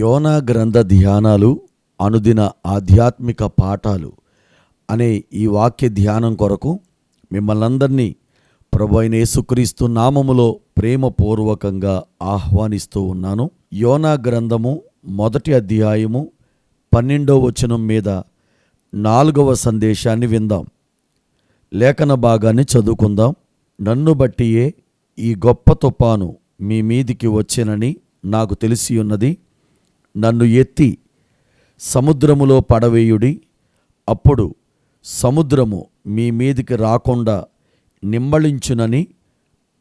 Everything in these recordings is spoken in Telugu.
యోనా గ్రంథ ధ్యానాలు అనుదిన ఆధ్యాత్మిక పాఠాలు అనే ఈ వాక్య ధ్యానం కొరకు మిమ్మల్ని అందరినీ ప్రభు అయిన యేసుక్రీస్తు నామములో ప్రేమపూర్వకంగా ఆహ్వానిస్తూ ఉన్నాను. యోనా గ్రంథము మొదటి అధ్యాయము పన్నెండవ వచనం మీద నాలుగవ సందేశాన్ని విందాం. లేఖన భాగాన్ని చదువుకుందాం. నన్ను బట్టియే ఈ గొప్ప తుపాను మీ మీదికి వచ్చేనని నాకు తెలిసి ఉన్నది. నన్ను ఎత్తి సముద్రములో పడవేయుడి. అప్పుడు సముద్రము మీ మీదికి రాకుండా నిమ్మళించునని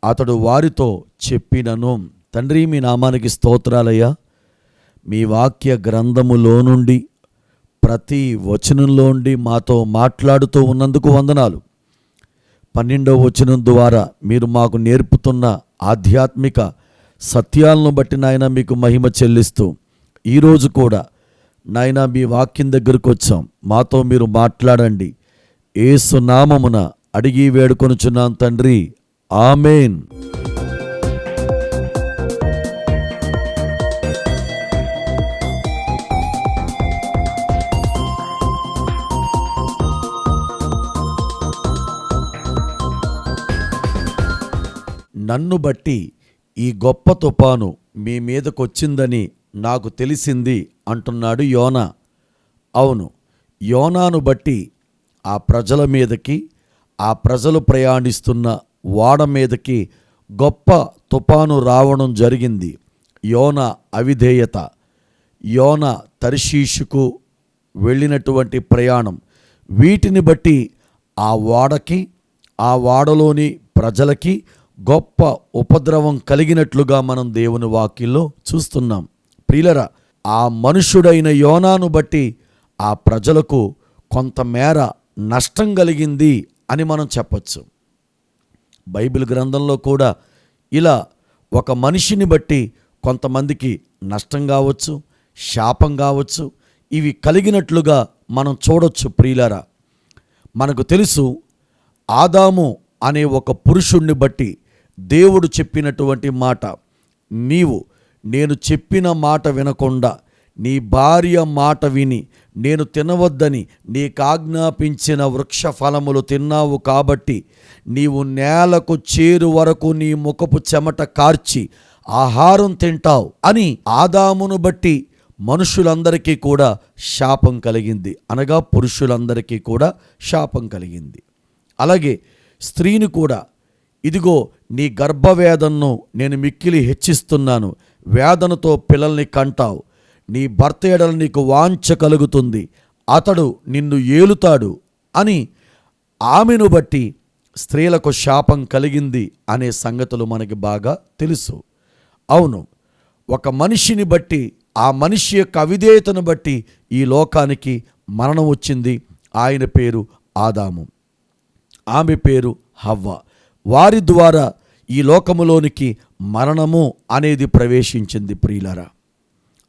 అతడు వారితో చెప్పినను. తండ్రి మీ నామానికి స్తోత్రాలయ్యా. మీ వాక్య గ్రంథములో నుండి ప్రతి వచనంలోండి మాతో మాట్లాడుతూ ఉన్నందుకు వందనాలు. పన్నెండవ వచనం ద్వారా మీరు మాకు నేర్పుతున్న ఆధ్యాత్మిక సత్యాలను బట్టి నాయన మీకు మహిమ చెల్లిస్తూ ఈరోజు కూడా నాయన మీ వాక్యం దగ్గరకు వచ్చాం. మాతో మీరు మాట్లాడండి. ఏసు నామమున అడిగి వేడుకొనుచున్నాం తండ్రి. ఆమెన్. నన్ను బట్టి ఈ గొప్ప తుపాను మీ మీదకొచ్చిందని నాకు తెలిసింది అంటున్నాడు యోనా. అవును యోనాను బట్టి ఆ ప్రజల మీదకి ఆ ప్రజలు ప్రయాణిస్తున్న ఓడ మీదకి గొప్ప తుపాను రావడం జరిగింది. యోన అవిధేయత యోన తర్షీషుకు వెళ్ళినటువంటి ప్రయాణం. వీటిని బట్టి ఆ ఓడకి ఆ వాడలోని ప్రజలకి గొప్ప ఉపద్రవం కలిగినట్లుగా మనం దేవుని వాక్యంలో చూస్తున్నాం. ప్రియులరా ఆ మనుషుడైన యోనాను బట్టి ఆ ప్రజలకు కొంతమేర నష్టం కలిగింది అని మనం చెప్పచ్చు. బైబిల్ గ్రంథంలో కూడా ఇలా ఒక మనిషిని బట్టి కొంతమందికి నష్టం కావచ్చు శాపం కావచ్చు ఇవి కలిగినట్లుగా మనం చూడొచ్చు ప్రియులరా. మనకు తెలుసు ఆదాము అనే ఒక పురుషుణ్ణి బట్టి దేవుడు చెప్పినటువంటి మాట నీవు నేను చెప్పిన మాట వినకుండా నీ భార్య మాట విని నేను తినవద్దని నీకాజ్ఞాపించిన వృక్ష ఫలములు తిన్నావు కాబట్టి నీవు నేలకు చేరు వరకు నీ ముఖపు చెమట కార్చి ఆహారం తింటావు అని ఆదామును బట్టి మనుషులందరికీ కూడా శాపం కలిగింది. అనగా పురుషులందరికీ కూడా శాపం కలిగింది. అలాగే స్త్రీని కూడా ఇదిగో నీ గర్భవేదన్ను నేను మిక్కిలి హెచ్చిస్తున్నాను. వేదనతో పిల్లల్ని కంటావు. నీ భర్త ఎడల నీకు వాంఛ కలుగుతుంది. అతడు నిన్ను ఏలుతాడు అని ఆమెను బట్టి స్త్రీలకు శాపం కలిగింది అనే సంగతులు మనకి బాగా తెలుసు. అవును ఒక మనిషిని బట్టి ఆ మనిషి యొక్క అవిధేయతను బట్టి ఈ లోకానికి మరణం వచ్చింది. ఆయన పేరు ఆదాము. ఆమె పేరు హవ్వ. వారి ద్వారా ఈ లోకములోనికి మరణము అనేది ప్రవేశించింది ప్రియులరా.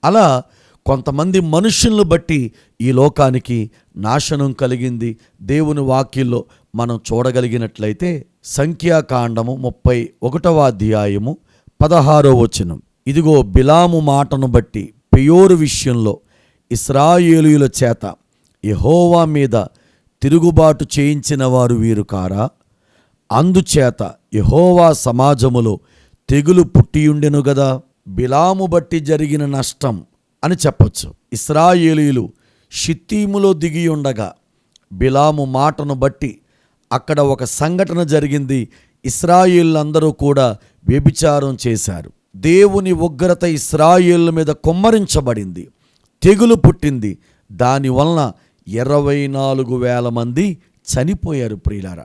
అలా కొంతమంది మనుషులను బట్టి ఈ లోకానికి నాశనం కలిగింది. దేవుని వాక్యంలో మనం చూడగలిగినట్లయితే సంఖ్యాకాండము ముప్పై ఒకటవ అధ్యాయము పదహారో వచనం. ఇదిగో బిలాము మాటను బట్టి పెయోరు విషయంలో ఇస్రాయేలీయుల చేత యహోవా మీద తిరుగుబాటు చేయించిన వారు వీరు కారా? అందుచేత యహోవా సమాజములో తెగులు పుట్టియుండెను గదా బిలాము బట్టి జరిగిన నష్టం అని చెప్పొచ్చు. ఇస్రాయేలీలు షిత్తీములో దిగి ఉండగా బిలాము మాటను బట్టి అక్కడ ఒక సంఘటన జరిగింది. ఇస్రాయేళ్ళందరూ కూడా వ్యభిచారం చేశారు. దేవుని ఉగ్రత ఇస్రాయేళ్ళ మీద కుమ్మరించబడింది. తెగులు పుట్టింది. దానివలన ఇరవై నాలుగు వేల మంది చనిపోయారు ప్రియులారా.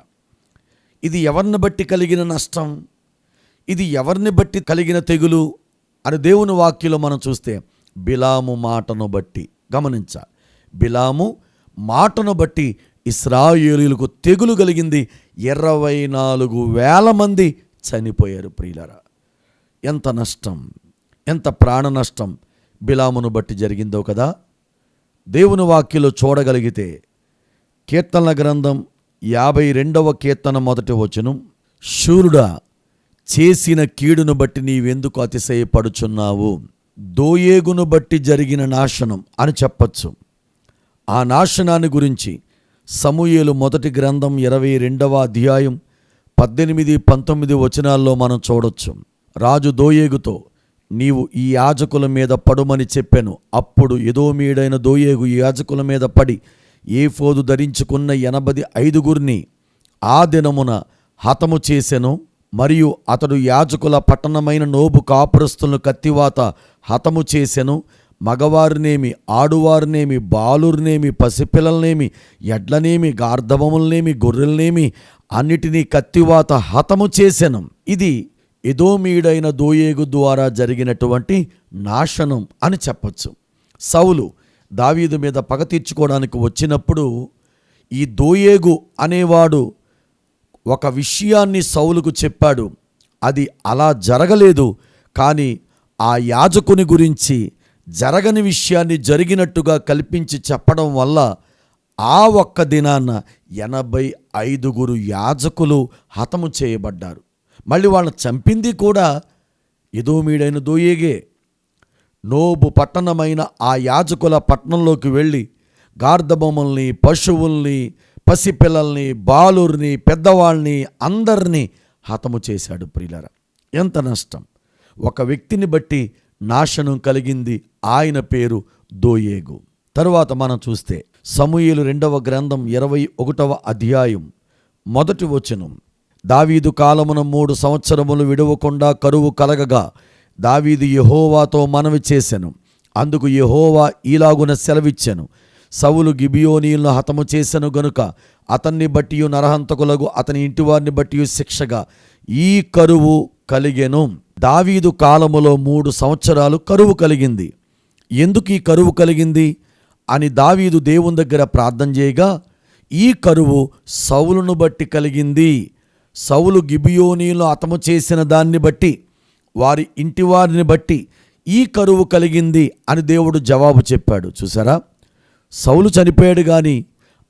ఇది ఎవరిని బట్టి కలిగిన నష్టం? ఇది ఎవరిని బట్టి కలిగిన తెగులు? అని దేవుని వాక్యలో మనం చూస్తే బిలాము మాటను బట్టి గమనించ. బిలాము మాటను బట్టి ఇస్రాయేలీలకు తెగులు కలిగింది. ఇరవై నాలుగు వేల మంది చనిపోయారు ప్రియులరా. ఎంత నష్టం? ఎంత ప్రాణ నష్టం బిలామును బట్టి జరిగిందో కదా? దేవుని వాక్యలో చూడగలిగితే కీర్తనల గ్రంథం యాభై రెండవ కీర్తన మొదటి వచనం శూరుడా చేసిన కీడును బట్టి నీవెందుకు అతిశయపడుచున్నావు? దోయేగును బట్టి జరిగిన నాశనం అని చెప్పచ్చు. ఆ నాశనాన్ని గురించి సమూయేలు మొదటి గ్రంథం ఇరవై రెండవ అధ్యాయం పద్దెనిమిది పంతొమ్మిది వచనాల్లో మనం చూడొచ్చు. రాజు దోయేగుతో నీవు ఈ యాజకుల మీద పడుమని చెప్పాను. అప్పుడు ఎదోమీడైన దోయేగు ఈ యాజకుల మీద పడి ఏఫోదు ధరించుకున్న ఎనభది ఐదుగురిని ఆ దినమున హతము చేసెను మరియు అతడు యాజకుల పట్టణమైన నోబు కాపురస్తులను కత్తివాత హతము చేసెను. మగవారినేమి ఆడువారినేమి బాలుర్నేమి పసిపిల్లలనేమి ఎడ్లనేమి గార్ధవములనేమి గొర్రెలనేమి అన్నిటినీ కత్తివాత హతము చేసెను. ఇది ఎదోమీడైన దోయేగు ద్వారా జరిగినటువంటి నాశనం అని చెప్పచ్చు. సౌలు దావీదు మీద పగ తీర్చుకోవడానికి వచ్చినప్పుడు ఈ దోయేగు అనేవాడు ఒక విషయాన్ని సౌలుకు చెప్పాడు. అది అలా జరగలేదు. కానీ ఆ యాజకుని గురించి జరగని విషయాన్ని జరిగినట్టుగా కల్పించి చెప్పడం వల్ల ఆ ఒక్క దినాన ఎనభై ఐదుగురు యాజకులు హతము చేయబడ్డారు. మళ్ళీ వాళ్ళని చంపింది కూడా ఎదోమీడైన దోయేగే. నోబు పట్టణమైన ఆ యాజకుల పట్టణంలోకి వెళ్ళి గార్ధబొమ్మల్ని పశువుల్ని పసిపిల్లల్ని బాలుర్ని పెద్దవాళ్ళని అందరినీ హతము చేశాడు ప్రియులర. ఎంత నష్టం. ఒక వ్యక్తిని బట్టి నాశనం కలిగింది ఆయన పేరు దోయేగు. తరువాత మనం చూస్తే సమూయేలు రెండవ గ్రంథం ఇరవై ఒకటవ అధ్యాయం మొదటి వచనం. దావీదు కాలమున మూడు సంవత్సరములు విడవకుండా కరువు కలగగా దావీదు యహోవాతో మనవి చేశాను. అందుకు యహోవా ఈలాగున సెలవిచ్చాను. సవులు గిబియోనీలను హతము చేశాను గనుక అతన్ని బట్టి నరహంతకులకు అతని ఇంటివారిని బట్టి శిక్షగా ఈ కరువు కలిగెను. దావీదు కాలములో మూడు సంవత్సరాలు కరువు కలిగింది. ఎందుకు ఈ కరువు కలిగింది? అని దావీదు దేవుని దగ్గర ప్రార్థన చేయగా ఈ కరువు సౌలును బట్టి కలిగింది. సౌలు గిబియోనీలు హతము చేసిన దాన్ని బట్టి వారి ఇంటి వారిని బట్టి ఈ కరువు కలిగింది అని దేవుడు జవాబు చెప్పాడు. చూసారా సౌలు చనిపోయాడు కానీ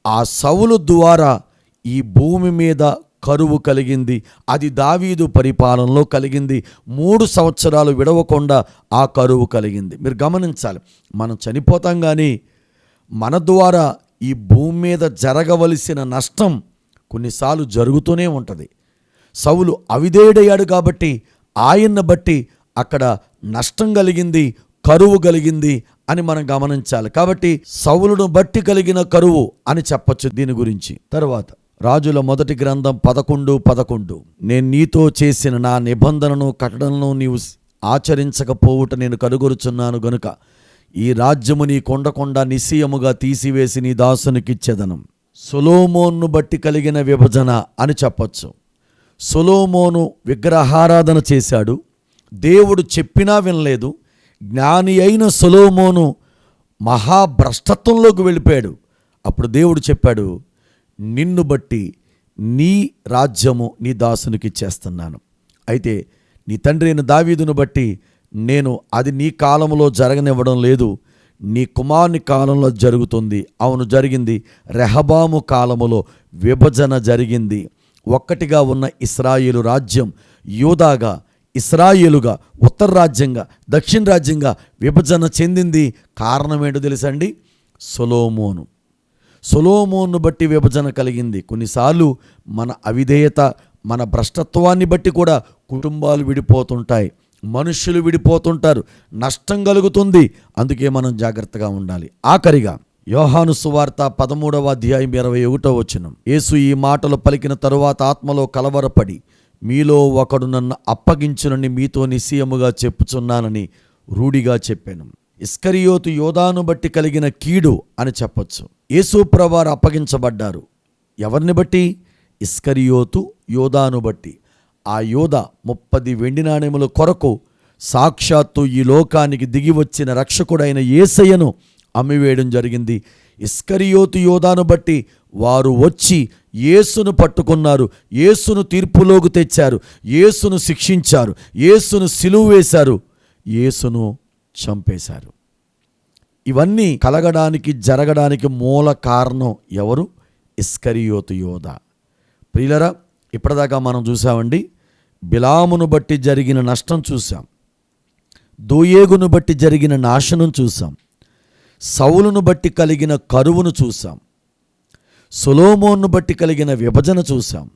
ఆ సౌలు ద్వారా ఈ భూమి మీద కరువు కలిగింది. అది దావీదు పరిపాలనలో కలిగింది. మూడు సంవత్సరాలు విడవకుండా ఆ కరువు కలిగింది. మీరు గమనించాలి మనం చనిపోతాం కానీ మన ద్వారా ఈ భూమి మీద జరగవలసిన నష్టం కొన్నిసార్లు జరుగుతూనే ఉంటుంది. సౌలు అవిధేయుడయ్యాడు కాబట్టి ఆయన్ని బట్టి అక్కడ నష్టం కలిగింది కరువు కలిగింది అని మనం గమనించాలి. కాబట్టి సౌలును బట్టి కలిగిన కరువు అని చెప్పొచ్చు దీని గురించి. తరువాత రాజుల మొదటి గ్రంథం పదకొండు పదకొండు. నేను నీతో చేసిన నా నిబంధనను కట్టడలను నీవు ఆచరించకపోవుట నేను కనుగొరుచున్నాను గనుక ఈ రాజ్యము నీ కొండకొండ నిశ్చయముగా తీసివేసి నీ దాసునికిచ్చేదనం. సొలోమోన్ను బట్టి కలిగిన విభజన అని చెప్పొచ్చు. సొలోమోను విగ్రహారాధన చేశాడు. దేవుడు చెప్పినా వినలేదు. జ్ఞాని అయిన సొలోమోను మహాభ్రష్టత్వంలోకి వెళ్ళిపోయాడు. అప్పుడు దేవుడు చెప్పాడు నిన్ను బట్టి నీ రాజ్యము నీ దాసునికి చేస్తున్నాను. అయితే నీ తండ్రి అయిన దావీదును బట్టి నేను అది నీ కాలంలో జరగనివ్వడం లేదు. నీ కుమారుని కాలంలో జరుగుతుంది. అవును జరిగింది. రెహబాము కాలములో విభజన జరిగింది. ఒక్కటిగా ఉన్న ఇస్రాయేలు రాజ్యం యూదాగా ఇస్రాయేలుగా ఉత్తర రాజ్యంగా దక్షిణ రాజ్యంగా విభజన చెందింది. కారణం ఏంటో తెలుసండి? సొలోమోను. సొలోమోను బట్టి విభజన కలిగింది. కొన్నిసార్లు మన అవిధేయత మన భ్రష్టత్వాన్ని బట్టి కూడా కుటుంబాలు విడిపోతుంటాయి. మనుషులు విడిపోతుంటారు. నష్టం కలుగుతుంది. అందుకే మనం జాగ్రత్తగా ఉండాలి. ఆఖరిగా యోహాను సువార్త పదమూడవ అధ్యాయం ఇరవై ఒకటో వచనం. యేసు ఈ మాటలు పలికిన తరువాత ఆత్మలో కలవరపడి మీలో ఒకడు నన్ను అప్పగించునని మీతో నిశ్చయముగా చెప్పుచున్నానని రూఢిగా చెప్పాను. ఇస్కరియోతు యోధాను బట్టి కలిగిన కీడు అని చెప్పొచ్చు. యేసు ప్రవారు అప్పగించబడ్డారు. ఎవరిని బట్టి? ఇస్కరియోతు యోధాను బట్టి. ఆ యోధ ముప్పది వెండి నాణ్యముల కొరకు సాక్షాత్తు ఈ లోకానికి దిగి వచ్చిన రక్షకుడైన ఏసయ్యను అమ్మివేయడం జరిగింది. ఇస్కరియోతు యోధాను బట్టి వారు వచ్చి యేసును పట్టుకున్నారు. యేసును తీర్పులోకి తెచ్చారు. యేసును శిక్షించారు. యేసును సిలువు వేశారు. యేసును చంపేశారు. ఇవన్నీ కలగడానికి జరగడానికి మూల కారణం ఎవరు? ఇస్కరియోతు యోధ ప్రియులరా ఇప్పటిదాకా మనం చూసామండి బిలామును బట్టి జరిగిన నష్టం చూసాం దోయేగును బట్టి జరిగిన నాశనం చూసాం సౌలును బట్టి కలిగిన కరువును చూసాం సొలోమోన్ను బట్టి కలిగిన విభజన చూసాం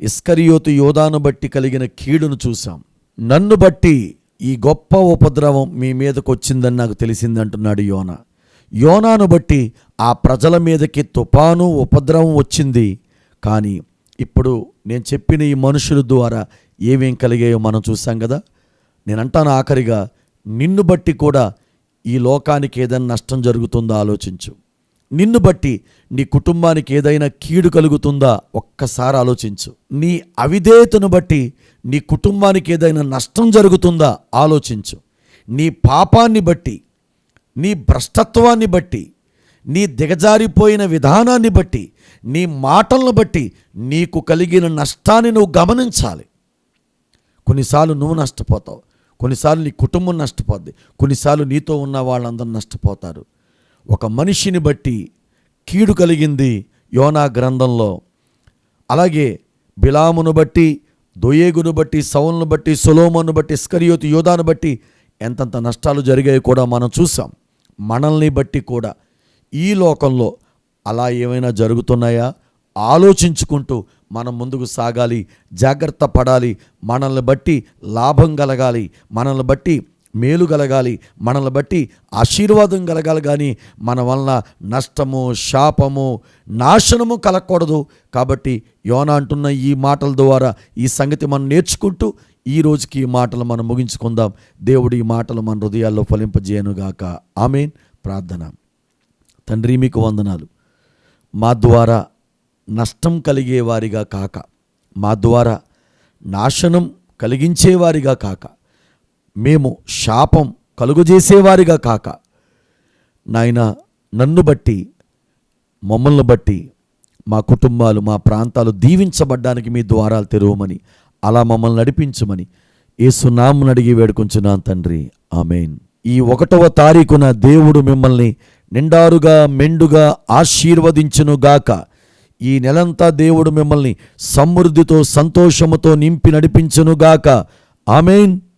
ఇస్కరియోతు యోధాను బట్టి కలిగిన కీడును చూసాం నన్ను బట్టి ఈ గొప్ప ఉపద్రవం మీ మీదకు వచ్చిందని నాకు తెలిసిందంటున్నాడు యోన. యోనాను బట్టి ఆ ప్రజల మీదకి తుపాను ఉపద్రవం వచ్చింది. కానీ ఇప్పుడు నేను చెప్పిన ఈ మనుషుల ద్వారా ఏమేం కలిగాయో మనం చూసాం కదా. నేనంటాను ఆఖరిగా నిన్ను బట్టి కూడా ఈ లోకానికి ఏదైనా నష్టం జరుగుతుందో ఆలోచించు. నిన్ను బట్టి నీ కుటుంబానికి ఏదైనా కీడు కలుగుతుందా ఒక్కసారి ఆలోచించు. నీ అవిధేయతను బట్టి నీ కుటుంబానికి ఏదైనా నష్టం జరుగుతుందా ఆలోచించు. నీ పాపాన్ని బట్టి నీ భ్రష్టత్వాన్ని బట్టి నీ దిగజారిపోయిన విధానాన్ని బట్టి నీ మాటలను బట్టి నీకు కలిగిన నష్టాన్ని నువ్వు గమనించాలి. కొన్నిసార్లు నువ్వు నష్టపోతావు. కొన్నిసార్లు నీ కుటుంబం నష్టపోద్ది. కొన్నిసార్లు నీతో ఉన్న వాళ్ళందరూ నష్టపోతారు. ఒక మనిషిని బట్టి కీడు కలిగింది యోనా గ్రంథంలో. అలాగే బిలామును బట్టి దొయేగును బట్టి సౌలను బట్టి సొలోమోను బట్టి ఇస్కరియోతు యోధాను బట్టి ఎంతంత నష్టాలు జరిగాయి కూడా మనం చూసాం. మనల్ని బట్టి కూడా. ఈ లోకంలో అలా ఏమైనా జరుగుతున్నాయా? ఆలోచించుకుంటూ మనం ముందుకు సాగాలి జాగ్రత్త పడాలి మనల్ని బట్టి లాభం కలగాలి మనల్ని బట్టి మేలు కలగాలి మనల్ని బట్టి ఆశీర్వాదం కలగాలి. కానీ మన వలన నష్టము శాపము నాశనము కలగకూడదు. కాబట్టి యోన అంటున్న ఈ మాటల ద్వారా ఈ సంగతి మనం నేర్చుకుంటూ ఈ రోజుకి ఈ మాటలు మనం ముగించుకుందాం. దేవుడు ఈ మాటలు మన హృదయాల్లో ఫలింపజేయనుగాక. ఆమెన్. ప్రార్థన. తండ్రి మీకు వందనాలు. మా ద్వారా నష్టం కలిగేవారిగా కాక మా ద్వారా నాశనం కలిగించేవారిగా కాక మేము శాపం కలుగజేసేవారిగా కాక నాయన నన్ను బట్టి మమ్మల్ని బట్టి మా కుటుంబాలు మా ప్రాంతాలు దీవించబడ్డానికి మీ ద్వారాలు తెరవమని అలా మమ్మల్ని నడిపించమని ఏసునామని అడిగి వేడుకుంటున్నాను తండ్రి. ఆమెన్. ఈ ఒకటవ తారీఖున దేవుడు మిమ్మల్ని నిండారుగా మెండుగా ఆశీర్వదించునుగాక. ఈ నెలంతా దేవుడు మిమ్మల్ని సమృద్ధితో సంతోషముతో నింపి నడిపించునుగాక. ఆమెన్.